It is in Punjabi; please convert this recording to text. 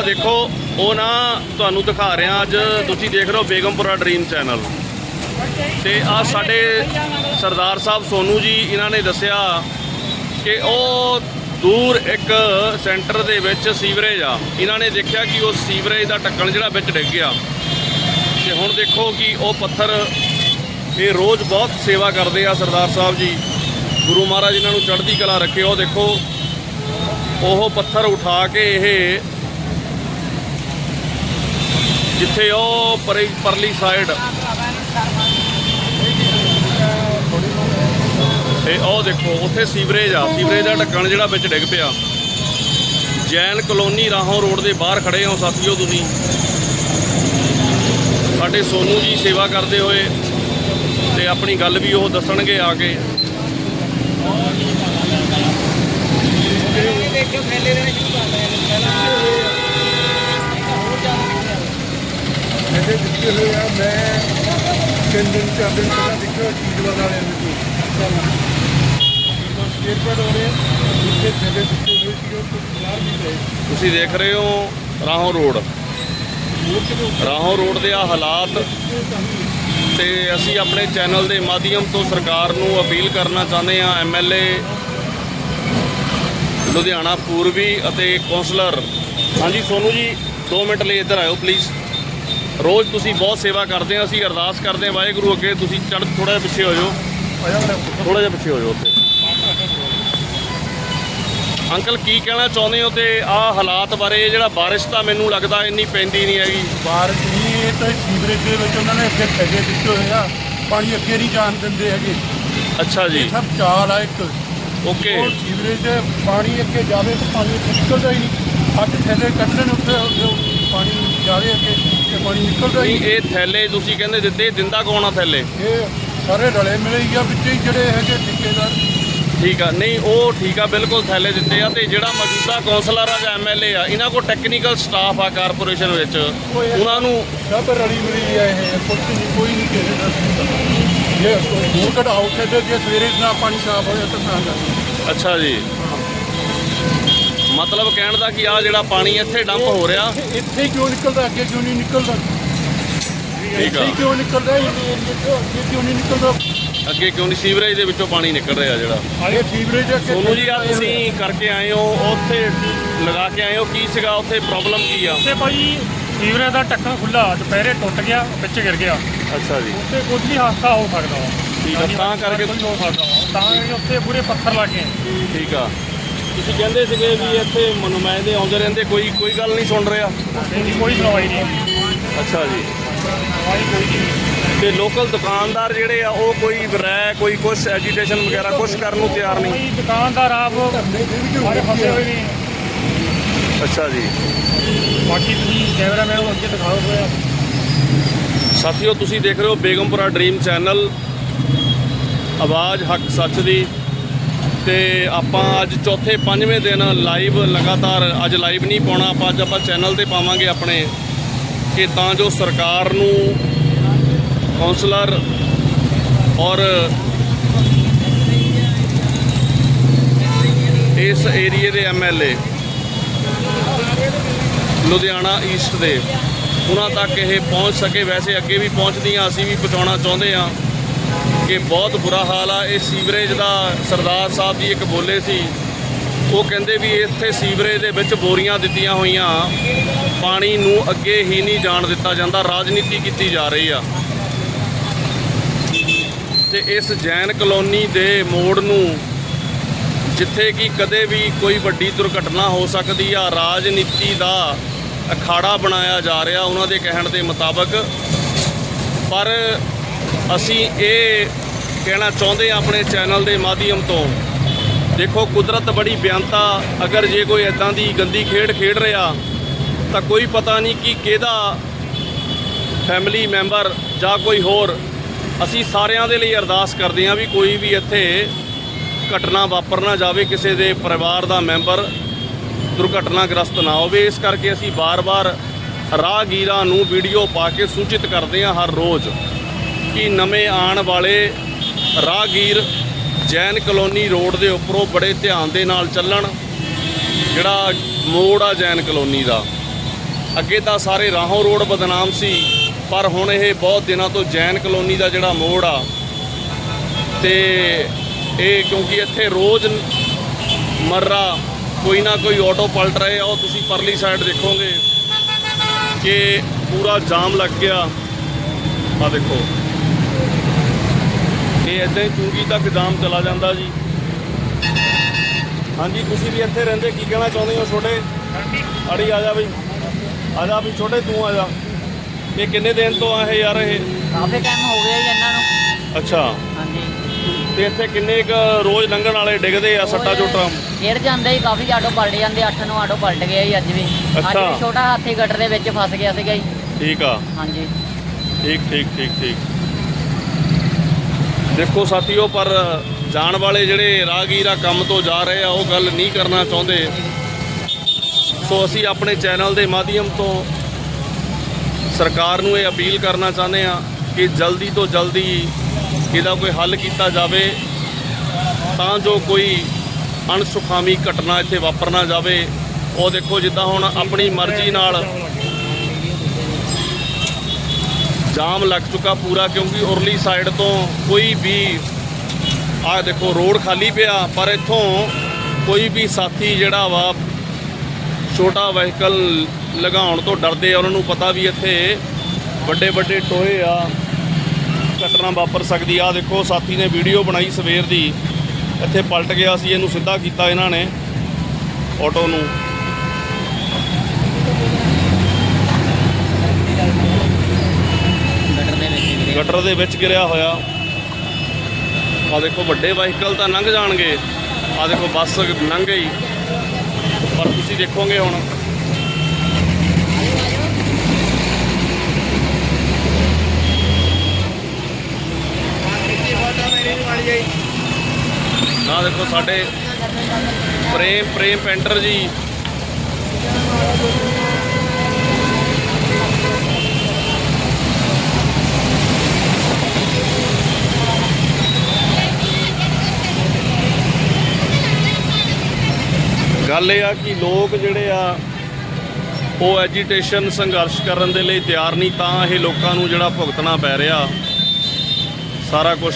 ਆ ਦੇਖੋ, ਉਹ ਨਾ ਤੁਹਾਨੂੰ ਦਿਖਾ ਰਿਹਾ ਅੱਜ, ਤੁਸੀਂ ਦੇਖ ਰਹੇ ਹੋ ਬੇਗਮਪੁਰਾ ਡ੍ਰੀਮ ਚੈਨਲ ਤੇ ਆ ਸਾਡੇ ਸਰਦਾਰ ਸਾਹਿਬ ਸੋਨੂ ਜੀ, ਇਹਨਾਂ ਨੇ ਦੱਸਿਆ ਕਿ ਉਹ ਦੂਰ ਇੱਕ ਸੈਂਟਰ ਦੇ ਵਿੱਚ ਸੀਵਰੇਜ ਆ। ਇਹਨਾਂ ਨੇ ਦੇਖਿਆ ਕਿ ਉਹ ਸੀਵਰੇਜ ਦਾ ਢੱਕਣ ਜਿਹੜਾ ਵਿੱਚ ਡਿੱਗ ਗਿਆ। ਤੇ ਹੁਣ ਦੇਖੋ ਕਿ ਉਹ ਪੱਥਰ, ਇਹ ਰੋਜ਼ ਬਹੁਤ ਸੇਵਾ ਕਰਦੇ ਆ ਸਰਦਾਰ ਸਾਹਿਬ ਜੀ। ਗੁਰੂ ਮਹਾਰਾਜ ਇਹਨਾਂ ਨੂੰ ਚੜ੍ਹਦੀ ਕਲਾ ਰੱਖੇ। ਉਹ ਦੇਖੋ, ਉਹ ਪੱਥਰ ਉਠਾ ਕੇ ਇਹ ਜਿੱਥੇ ਉਹ ਪਰੇ ਪਰਲੀ ਸਾਈਡ ਤੇ ਉਹ ਦੇਖੋ, ਉੱਥੇ ਸੀਵਰੇਜ ਆ। ਸੀਵਰੇਜ ਦਾ ਢੱਕਣ ਜਿਹੜਾ ਵਿੱਚ ਡਿੱਗ ਪਿਆ। ਜੈਨ ਕਲੋਨੀ ਰਾਹੋਂ ਰੋਡ ਦੇ ਬਾਹਰ ਖੜੇ ਹੋ, ਸਾਥੀਓ ਤੁਸੀਂ। ਸਾਡੇ ਸੋਨੂ ਜੀ ਸੇਵਾ ਕਰਦੇ ਹੋਏ ਤੇ ਆਪਣੀ ਗੱਲ ਵੀ ਉਹ ਦੱਸਣਗੇ ਆ ਕੇ। ਦੇਖਿਓ ਥੈਲੇ ਦੇ ਸ਼ੁਰੂ ਕਰ ਰਹੇ ਇਹਦੇ ਦਿੱਤੇ ਹੋਏ ਆ ਮੈਂ ਤਿੰਨ ਦਿਨ ਚਾਰ ਦਿਨ ਪਹਿਲਾਂ ਦੇਖਿਆ ਚੀਜ਼ ਵਾਲਿਆਂ ਦੇ ਕੋਲ। ਸਟੇਟ ਪਰ ਹੋ ਰਹੇ ਜਿੱਥੇ ਥੈਲੇ ਦਿੱਤੇ ਹੋਏ ਸੀ ਉਹ ਤੋਂ ਬਾਹਰ ਵੀ ਗਏ। ਤੁਸੀਂ ਦੇਖ ਰਹੇ ਹੋ ਰਾਹੋਂ ਰੋਡ। ਰਾਹੋਂ ਰੋਡ ਦੇ ਆ ਹਾਲਾਤ। ਤੇ ਅਸੀਂ ਆਪਣੇ ਚੈਨਲ ਦੇ ਮਾਧਿਅਮ ਤੋਂ ਸਰਕਾਰ ਨੂੰ ਅਪੀਲ ਕਰਨਾ ਚਾਹੁੰਦੇ ਹਾਂ ਐਮਐਲਏ ਲੁਧਿਆਣਾ ਪੂਰਬੀ ਅਤੇ ਕੌਂਸਲਰ। ਹਾਂਜੀ ਸੋਨੂ ਜੀ 2 ਮਿੰਟ ਲਈ ਇੱਧਰ ਆਇਓ ਪਲੀਜ਼ ਰੋਜ਼ ਤੁਸੀਂ ਬਹੁਤ ਸੇਵਾ ਕਰਦੇ ਆ ਅਸੀਂ ਅਰਦਾਸ ਕਰਦੇ ਹਾਂ ਵਾਹਿਗੁਰੂ ਅੱਗੇ ਤੁਸੀਂ ਚੜ੍ਹ ਥੋੜਾ ਜਿਹਾ ਪਿੱਛੇ ਹੋ ਜਾਓ। ਥੋੜਾ ਜਿਹਾ ਪਿੱਛੇ ਹੋ ਜਾਓ ਉੱਥੇ। ਅੰਕਲ ਕੀ ਕਹਿਣਾ ਚਾਹੁੰਦੇ ਹੋ ਤੇ ਆਹ ਹਾਲਾਤ ਬਾਰੇ? ਜਿਹੜਾ ਬਾਰਿਸ਼ ਤਾਂ ਮੈਨੂੰ ਲੱਗਦਾ ਇੰਨੀ ਪੈਂਦੀ ਨਹੀਂ ਹੈਗੀ। ਬਾਹਰ ਨਹੀਂ ਇਹ ਤਾਂ ਸੀਵਰੇਜ ਦੇ ਵਿੱਚ ਉਹਨਾਂ ਨੇ ਅੱਗੇ ਥੈਲੇ ਦਿੱਤੇ ਹੋਏ ਆ। ਪਾਣੀ ਅੱਗੇ ਨਹੀਂ ਜਾਣ ਦਿੰਦੇ ਹੈਗੇ। ਅੱਛਾ ਜੀ। ਇਹ ਸਭ ਚਾਲ ਆ ਇੱਕ। ਓਕੇ। ਉਹ ਸੀਵਰੇਜ ਦੇ ਪਾਣੀ ਅੱਗੇ ਜਾਵੇ ਤਾਂ ਪਾਣੀ ਉੱਥੇ ਨਿਕਲਦਾ ਹੀ ਨਹੀਂ। ਅੱਜ ਥੈਲੇ ਕੱਢਣ ਉੱਤੇ ਉੱਤੇ ਪਾਣੀ ਜਾਵੇ ਅੱਗੇ ਤੇ ਪਾਣੀ ਨਿਕਲਦਾ ਹੀ ਨਹੀਂ ਨਹੀਂ। ਇਹ ਥੈਲੇ ਤੁਸੀਂ ਕਹਿੰਦੇ ਦਿੱਤੇ ਦਿੰਦਾ ਕੌਣ ਆ ਥੈਲੇ? ਇਹ ਸਾਰੇ ਰਲੇ ਮਿਲੇ ਹੀ ਆ ਵਿੱਚ ਹੀ ਜਿਹੜੇ ਹੈਗੇ ਠੇਕੇਦਾਰ। ਠੀਕ ਆ ਨਹੀਂ ਉਹ ਠੀਕ ਆ ਬਿਲਕੁਲ ਥੈਲੇ ਦਿੱਤੇ ਆ ਤੇ ਜਿਹੜਾ ਮੌਜੂਦਾ ਕੌਂਸਲਰ ਆ ਜਾਂ ਐਮਐਲਏ ਆ ਇਹਨਾਂ ਕੋਲ ਟੈਕਨੀਕਲ ਸਟਾਫ ਆ ਕਾਰਪੋਰੇਸ਼ਨ ਵਿੱਚ। ਉਹਨਾਂ ਨੂੰ ਸਭ ਰਲੀ ਮਿਲੀ ਆ ਇਹ ਕੁਝ ਨਹੀਂ ਕੋਈ ਨਹੀਂ ਕਿਸੇ ਦਾ ਇਹ ਕਢਾਓ ਖੇਡੇ ਜੇ ਸਵੇਰੇ ਨਾ ਪਾਣੀ ਸਾਫ਼ ਹੋਇਆ ਤਾਂ ਤਾਂ ਕਰ ਅੱਛਾ ਜੀ। ਮਤਲਬ ਕਹਿਣ ਦਾ ਕਿ ਆ ਜਿਹੜਾ ਪਾਣੀ ਇੱਥੇ ਡੰਪ ਹੋ ਰਿਹਾ। ਇੱਥੇ ਹੀ ਕਿਉਂ ਨਿਕਲਦਾ? ਅੱਗੇ ਕਿਉਂ ਨਹੀਂ ਨਿਕਲਦਾ? ਠੀਕ ਇੱਥੇ ਆ ਕਿਉਂ ਨਿਕਲਦਾ ਇਹ? ਅੱਗੇ ਕਿਉਂ ਨਹੀਂ ਨਿਕਲਦਾ? ਅੱਗੇ ਕਿਉਂ ਨਹੀਂ? ਸੀਵਰੇਜ ਦੇ ਵਿੱਚੋਂ ਪਾਣੀ ਨਿਕਲ ਰਿਹਾ ਜਿਹੜਾ। ਇਹ ਸੀਵਰੇਜ ਅੱਗੇ ਸੋਨੂ ਜੀ ਆ। ਤੁਸੀਂ ਕਰਕੇ ਆਏ ਹੋ ਉੱਥੇ ਲਗਾ ਕੇ ਆਏ ਹੋ ਕੀ ਸੀਗਾ? ਉੱਥੇ ਪ੍ਰੋਬਲਮ ਕੀ ਆ? ਤੇ ਭਾਈ ਸੀਵਰੇਜ ਦਾ ਢੱਕਣ ਖੁੱਲਾ ਦੁਪਹਿਰੇ ਟੁੱਟ ਗਿਆ ਵਿੱਚ ਗਿਰ ਗਿਆ। ਅੱਛਾ ਜੀ। ਉੱਤੇ ਕੁਝ ਵੀ ਹਾਦਸਾ ਹੋ ਸਕਦਾ। ਵਾ ਠੀਕ ਆ, ਤਾਂ ਕਰਕੇ- ਕੁਝ ਹੋ ਸਕਦਾ। ਵਾ ਤਾਂ ਕਰਕੇ ਉੱਥੇ ਪੂਰੇ ਪੱਥਰ ਲੱਗੇ ਠੀਕ ਆ। ਤੁਸੀਂ ਕਹਿੰਦੇ ਸੀਗੇ ਵੀ ਇੱਥੇ ਨੁਮਾਇੰਦੇ ਆਉਂਦੇ ਰਹਿੰਦੇ ਕੋਈ ਕੋਈ ਗੱਲ ਨਹੀਂ ਸੁਣ ਰਿਹਾ। ਇਹਦੀ ਕੋਈ ਸੁਣਵਾਈ ਨਹੀਂ। ਅੱਛਾ ਜੀ। ਸੁਣਵਾਈ ਕੋਈ ਨਹੀਂ। ਤੇ ਲੋਕਲ ਦੁਕਾਨਦਾਰ ਜਿਹੜੇ ਆ ਉਹ ਕੋਈ ਰਹਿ ਕੋਈ ਕੁਛ ਐਜੀਟੇਸ਼ਨ ਵਗੈਰਾ ਕੁਛ ਕਰਨ ਨੂੰ ਤਿਆਰ ਨਹੀਂ? ਕੋਈ ਦੁਕਾਨਦਾਰ ਆਪ ਸਾਰੇ ਫਸੇ ਹੋਏ ਨੇ। ਅੱਛਾ ਜੀ। ਬਾਕੀ ਤੁਸੀਂ ਕੈਮਰਾਮੈਨ ਨੂੰ ਅੱਗੇ ਦਿਖਾਓ ਹੋਇਆ ਸਾਥੀਓ ਤੁਸੀਂ ਦੇਖ ਰਹੇ ਹੋ ਬੇਗਮਪੁਰਾ ਡ੍ਰੀਮ ਚੈਨਲ ਆਵਾਜ਼ ਹੱਕ ਸੱਚ ਦੀ। ਤੇ ਆਪਾਂ ਅੱਜ ਚੌਥੇ ਪੰਜਵੇਂ ਦਿਨ ਲਾਈਵ ਲਗਾਤਾਰ ਅੱਜ ਲਾਈਵ ਨਹੀਂ ਪਾਉਣਾ, ਆਪਾਂ ਅੱਜ ਆਪਾਂ ਚੈਨਲ ਤੇ ਪਾਵਾਂਗੇ ਆਪਣੇ, ਕਿ ਤਾਂ ਜੋ ਸਰਕਾਰ ਨੂੰ ਕੌਂਸਲਰ ਔਰ ਇਸ ਏਰੀਏ ਦੇ ਐਮਐਲਏ ਲੁਧਿਆਣਾ ਈਸਟ ਦੇ, ਉਹਨਾਂ ਤੱਕ ਇਹ ਪਹੁੰਚ ਸਕੇ। ਵੈਸੇ ਅੱਗੇ ਵੀ ਪਹੁੰਚਦੀਆਂ, ਅਸੀਂ ਵੀ ਪਹੁੰਚਾਉਣਾ ਚਾਹੁੰਦੇ ਆ ਕਿ ਬਹੁਤ ਬੁਰਾ ਹਾਲ ਆ। ਇਹ ਸੀਵਰੇਜ ਦਾ ਸਰਦਾਰ ਸਾਹਿਬ ਜੀ ਇੱਕ ਬੋਲੇ ਸੀ। ਉਹ ਕਹਿੰਦੇ ਵੀ ਇੱਥੇ ਸੀਵਰੇਜ ਦੇ ਵਿੱਚ ਬੋਰੀਆਂ ਦਿੱਤੀਆਂ ਹੋਈਆਂ। ਪਾਣੀ ਨੂੰ ਅੱਗੇ ਹੀ ਨਹੀਂ ਜਾਣ ਦਿੱਤਾ ਜਾਂਦਾ। ਰਾਜਨੀਤੀ ਕੀਤੀ ਜਾ ਰਹੀ ਆ। ਤੇ ਇਸ ਜੈਨ ਕਲੋਨੀ ਦੇ ਮੋੜ ਨੂੰ ਜਿੱਥੇ ਕਿ ਕਦੇ ਵੀ ਕੋਈ ਵੱਡੀ ਦੁਰਘਟਨਾ ਹੋ ਸਕਦੀ ਆ, ਰਾਜਨੀਤੀ ਦਾ ਅਖਾੜਾ ਬਣਾਇਆ ਜਾ ਰਿਹਾ ਉਹਨਾਂ ਦੇ ਕਹਿਣ ਦੇ ਮੁਤਾਬਕ। ਪਰ ਅਸੀਂ ਇਹ ਕਹਿਣਾ ਚਾਹੁੰਦੇ ਹਾਂ ਆਪਣੇ ਚੈਨਲ ਦੇ ਮਾਧਿਅਮ ਤੋਂ। ਦੇਖੋ, ਕੁਦਰਤ ਬੜੀ ਬਿਆਨਤਾ ਅਗਰ ਜੇ ਕੋਈ ਇਦਾਂ ਦੀ ਗੰਦੀ ਖੇਡ ਖੇਡ ਰਿਹਾ, ਤਾਂ ਕੋਈ ਪਤਾ ਨਹੀਂ ਕਿ ਕਿਹਦਾ ਫੈਮਿਲੀ ਮੈਂਬਰ ਜਾਂ ਕੋਈ ਹੋਰ। ਅਸੀਂ ਸਾਰਿਆਂ ਦੇ ਲਈ ਅਰਦਾਸ ਕਰਦੇ ਹਾਂ ਵੀ ਕੋਈ ਵੀ ਇੱਥੇ ਘਟਨਾ ਵਾਪਰ ਨਾ ਜਾਵੇ, ਕਿਸੇ ਦੇ ਪਰਿਵਾਰ ਦਾ ਮੈਂਬਰ ਦੁਰਘਟਨਾਗ੍ਰਸਤ ਨਾ ਹੋਵੇ। ਇਸ ਕਰਕੇ ਅਸੀਂ ਬਾਰ-ਬਾਰ ਰਾਹਗੀਰਾਂ ਨੂੰ ਵੀਡੀਓ ਪਾ ਕੇ ਸੂਚਿਤ ਕਰਦੇ ਹਾਂ ਹਰ ਰੋਜ਼। ਕਿ ਨਵੇਂ ਆਉਣ ਵਾਲੇ ਰਾਹਗੀਰ ਜੈਨ ਕਲੋਨੀ ਰੋਡ ਦੇ ਉੱਪਰੋਂ ਬੜੇ ਧਿਆਨ ਦੇ ਨਾਲ ਚੱਲਣ। ਜਿਹੜਾ ਮੋੜ ਆ ਜੈਨ ਕਲੋਨੀ ਦਾ। ਅੱਗੇ ਤਾਂ ਸਾਰੇ ਰਾਹੋਂ ਰੋਡ ਬਦਨਾਮ ਸੀ, ਪਰ ਹੁਣ ਇਹ ਬਹੁਤ ਦਿਨਾਂ ਤੋਂ ਜੈਨ ਕਲੋਨੀ ਦਾ ਜਿਹੜਾ ਮੋੜ ਆ, ਤੇ ਇਹ ਕਿਉਂਕਿ ਇੱਥੇ ਰੋਜ਼ ਮਰਰਾ, ਕੋਈ ਨਾ ਕੋਈ ਆਟੋ ਪਲਟ ਰਹੇ ਆ। ਉਹ ਤੁਸੀਂ ਪਰਲੀ ਸਾਈਡ ਦੇਖੋਗੇ ਕਿ ਪੂਰਾ ਜਾਮ ਲੱਗ ਗਿਆ। ਆ ਦੇਖੋ। ਇਹ ਹੀ ਚੁੰਗੀ ਤੱਕ ਜਾਮ ਚਲਾ ਜਾਂਦਾ ਜੀ? ਹਾਂਜੀ ਤੁਸੀਂ ਵੀ ਇੱਥੇ ਰਹਿੰਦੇ ਕੀ ਕਹਿਣਾ ਚਾਹੁੰਦੇ ਹੋ ਛੋਟੇ? ਅੜੀ ਆ ਜਾ ਬਈ। ਆ ਜਾ ਵੀ ਛੋਟੇ ਤੂੰ ਆ ਜਾ। ਇਹ ਕਿੰਨੇ ਦਿਨ ਤੋਂ ਆ ਇਹ ਯਾਰ ਇਹ? ਕਾਫੀ ਟਾਈਮ ਹੋ ਗਿਆ ਜੀ ਇਹਨਾਂ ਨੂੰ। ਅੱਛਾ। ਹਾਂਜੀ। ਤੇ ਇੱਥੇ ਕਿੰਨੇ ਕ ਰੋਜ਼ ਲੰਘਣ ਵਾਲੇ ਡਿੱਗਦੇ ਆ ਸੱਟਾ ਚੋਟਾਂ? ਗਿਰ ਜਾਂਦੇ ਹੀ ਕਾਫੀ ਆਟੋ ਪਲਟ ਜਾਂਦੇ 8 ਨੂੰ ਆਟੋ ਪਲਟ ਗਿਆ ਜੀ ਅੱਜ ਵੀ। ਅੱਜ। ਵੀ ਛੋਟਾ ਹਾਥੀ ਗਟਰ ਦੇ ਵਿੱਚ ਫਸ ਗਿਆ ਸੀਗਾ ਜੀ। ਠੀਕ ਆ। ਹਾਂਜੀ। ਠੀਕ ਠੀਕ ਠੀਕ ਠੀਕ। ਦੇਖੋ ਸਾਥੀਓ, ਪਰ ਜਾਣ ਵਾਲੇ ਜਿਹੜੇ ਰਾਹਗੀਰ ਆ ਕੰਮ ਤੋਂ ਜਾ ਰਹੇ ਆ, ਉਹ ਗੱਲ ਨਹੀਂ ਕਰਨਾ ਚਾਹੁੰਦੇ। ਸੋ ਅਸੀਂ ਆਪਣੇ ਚੈਨਲ ਦੇ ਮਾਧਿਅਮ ਤੋਂ ਸਰਕਾਰ ਨੂੰ ਇਹ ਅਪੀਲ ਕਰਨਾ ਚਾਹੁੰਦੇ ਆ ਕਿ ਜਲਦੀ ਤੋਂ ਜਲਦੀ ਇਹਦਾ ਕੋਈ ਹੱਲ ਕੀਤਾ ਜਾਵੇ, ਤਾਂ ਜੋ ਕੋਈ ਅਣਸੁਖਾਮੀ ਘਟਨਾ ਇੱਥੇ ਵਾਪਰ ਨਾ ਜਾਵੇ। ਉਹ ਦੇਖੋ, ਜਿੱਦਾਂ ਹੁਣ ਆਪਣੀ ਮਰਜ਼ੀ ਨਾਲ ਜਾਮ ਲੱਗ ਚੁੱਕਾ ਪੂਰਾ ਕਿਉਂਕਿ ਉਰਲੀ ਸਾਈਡ ਤੋਂ ਕੋਈ ਵੀ, ਆਹ ਦੇਖੋ ਰੋਡ ਖਾਲੀ ਪਿਆ, ਪਰ ਇੱਥੋਂ ਕੋਈ ਵੀ ਸਾਥੀ ਜਿਹੜਾ ਵਾ, ਛੋਟਾ ਵਹੀਕਲ ਲਗਾਉਣ ਤੋਂ ਡਰਦੇ ਆ, ਉਹਨਾਂ ਨੂੰ ਪਤਾ ਵੀ ਇੱਥੇ ਵੱਡੇ ਵੱਡੇ ਟੋਏ ਆ, ਘਟਨਾ ਵਾਪਰ ਸਕਦੀ ਆ। ਆਹ ਦੇਖੋ, ਸਾਥੀ ਨੇ ਵੀਡੀਓ ਬਣਾਈ ਸਵੇਰ ਦੀ, ਇੱਥੇ ਪਲਟ ਗਿਆ ਸੀ, ਇਹਨੂੰ ਸਿੱਧਾ ਕੀਤਾ ਇਹਨਾਂ ਨੇ ਆਟੋ ਨੂੰ ਗਟਰ ਦੇ ਵਿੱਚ ਵੀਰੇ ਗਟਰ ਦੇ ਵਿੱਚ ਗਿਰਿਆ ਹੋਇਆ। ਆ ਦੇਖੋ, ਵੱਡੇ ਵਾਹੀਕਲ ਤਾਂ ਲੰਘ ਜਾਣਗੇ। ਆ ਦੇਖੋ, ਬੱਸ ਲੰਘ ਗਈ। ਪਰ ਤੁਸੀਂ ਦੇਖੋਗੇ ਹੁਣ। ਆ ਦੇਖੋ, ਸਾਡੇ ਪ੍ਰੇਮ ਪ੍ਰੇਮ ਪੈਂਟਰ ਜੀ। ਗੱਲ ਇਹ ਆ ਕਿ ਲੋਕ ਜਿਹੜੇ ਆ, ਉਹ ਐਜੀਟੇਸ਼ਨ ਸੰਘਰਸ਼ ਕਰਨ ਦੇ ਲਈ ਤਿਆਰ ਨਹੀਂ, ਤਾਂ ਇਹ ਲੋਕਾਂ ਨੂੰ ਜਿਹੜਾ ਭੁਗਤਣਾ ਪੈ ਰਿਹਾ, ਸਾਰਾ ਕੁਝ